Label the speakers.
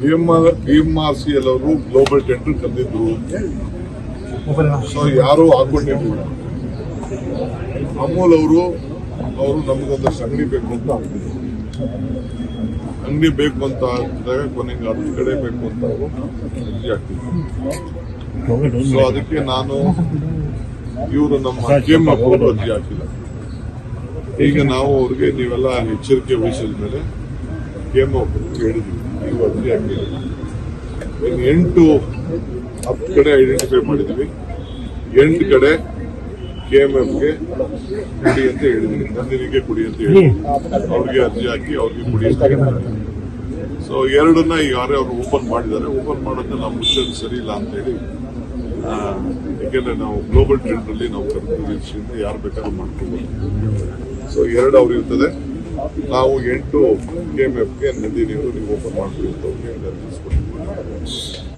Speaker 1: B M R C L ಅವರು global tender ಕರೆದಿದ್ರು so ಯಾರು ಹಾಕೊಂಡಿರ್ಲಿಲ್ಲ ಅಮೂಲ್ ಅವರು ಅವರು ನಮಗೊಂದಷ್ಟು ಅಂಗಡಿ ಬೇಕು ಅಂತ. ಅಂಗಡಿ ಬೇಕು ಅಂತ ಹಾಕಿದಾಗ ಕೊನೆಗೆ ಅದ್ರ ಕಡೆ ಬೇಕು ಅಂತ ಹಾಕಿದ್ರು. ಸೊ ಅದಕ್ಕೆ ನಾನು ಇವರು ನಮ್ಮ ಕೆಎಂ ಅವರು ಅರ್ಜಿ ಹಾಕಿಲ್ಲ. ಈಗ ನಾವು ಅವ್ರಿಗೆ ನೀವೆಲ್ಲ ಎಚ್ಚರಿಕೆ ವಹಿಸಿದ ಮೇಲೆ ಕೆಎಂ ಒಬ್ಬರಿಗೆ ಹೇಳಿದ್ವಿ ಹಾಕಿಲ್ಲ ಇನ್ನು ಎಂಟು ಹತ್ತು ಕಡೆ ಐಡೆಂಟಿಫೈ ಮಾಡಿದ್ವಿ ಎಂಟು ಕಡೆ ಕೆ ಎಂ ಎಫ್ಗೆ ಕುಡಿ ಅಂತ ಹೇಳಿದ್ವಿ ನಂದಿನಿಗೆ ಕುಡಿ ಅಂತ ಹೇಳಿ ಅವ್ರಿಗೆ ಅರ್ಜಿ ಹಾಕಿ ಅವ್ರಿಗೆ ಕುಡಿ ಅಂತ ಸೊ ಎರಡನ್ನ ಈಗಾಗಲೇ ಅವರು ಓಪನ್ ಮಾಡಿದ್ದಾರೆ. ಓಪನ್ ಮಾಡೋದನ್ನ ನಾವು ಮುಚ್ಚೋದು ಸರಿ ಇಲ್ಲ ಅಂತ ಹೇಳಿ ಯಾಕೆಂದ್ರೆ ನಾವು ಗ್ಲೋಬಲ್ ಟ್ರೆಂಡ್ ಅಲ್ಲಿ ನಾವು ಕರ್ಕೊಂಡು ಯಾರು ಬೇಕಾದ್ರೂ ಮಾಡ್ಕೋಬಹುದು ಸೊ ಎರಡು ಅವ್ರು ಇರ್ತದೆ. ನಾವು ಎಂಟು ಕೆ ಎಂ ಎಫ್ಗೆ ನಂದಿನಿಯವರು ನೀವು ಓಪನ್ ಮಾಡ್ತೀವಿ ಅಂತ ಕೊಟ್ಟಿದ್ದೀವಿ.